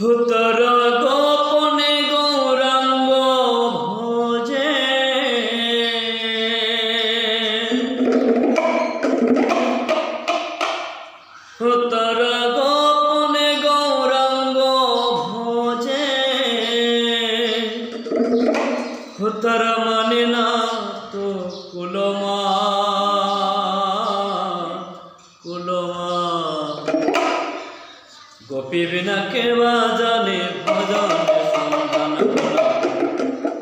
হুতর গোপনে গৌরাঙ্গ ভোজে। হুতর গোপনে গৌরাঙ্গ ভোজে। হুতর মানে না তো কুলমা। গোপী বিনা কেবা জানে, ভজন সন্ধান করা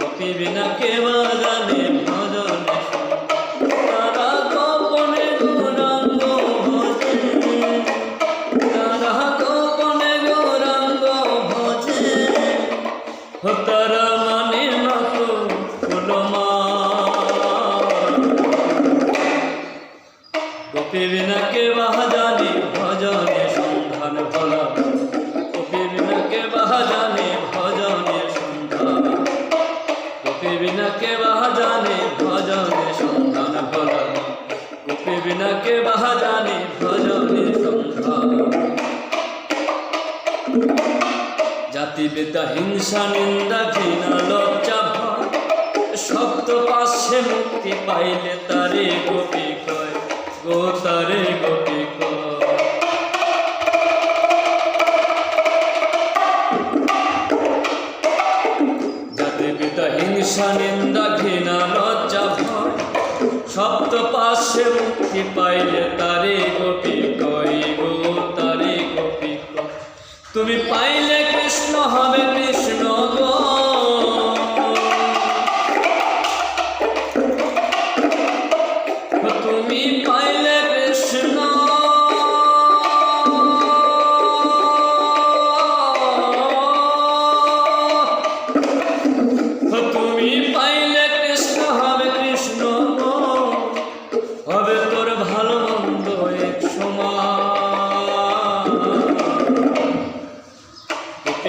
গোপী বিনা কেবা জানে, ভজন তারা গোপনে গৌরাঙ্গ ভজে। তারা গোপনে গৌরাঙ্গ ভজে। তারা মানে না তো কুলমা গোপী বিনাকে বাহাজানি ভজনে গোপী বিনাকে বাহাজানি ভজনে সন্ধান জাতিবেদা হিংসা, নিন্দা, ঘৃণা, লজ্জা, ভয় শব্দ পাশে মুক্তি পাইলে তারে গোপী কয়, গো তারে গোপী কয়। জাতিবেদা হিংসা, নিন্দা, ঘৃণা, লজ্জা, ভয় শব্দ পাশে মুক্তি পাইলে তারে গোপী তারে গোপী তুমি পাইলে কৃষ্ণ হবে কৃষ্ণ গো। তুমি পাইলে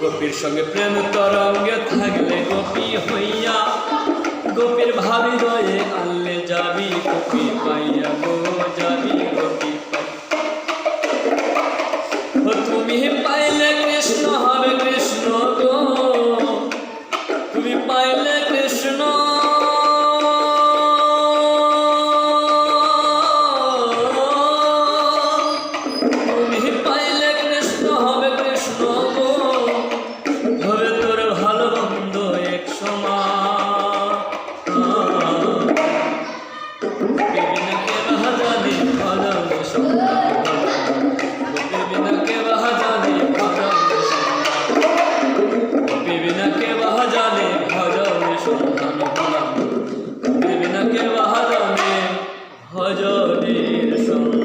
গোপীর সঙ্গে প্রেম তরঙ্গে থাকলে গোপী হইয়া, গোপীর ভাবি দয়ে আনলে যাবি গোপী পাইয়া গো, যাবি গোপী তুমি পাইলে কৃষ্ণ হবে কৃষ্ণ গো, তুমি পাইলে dear son.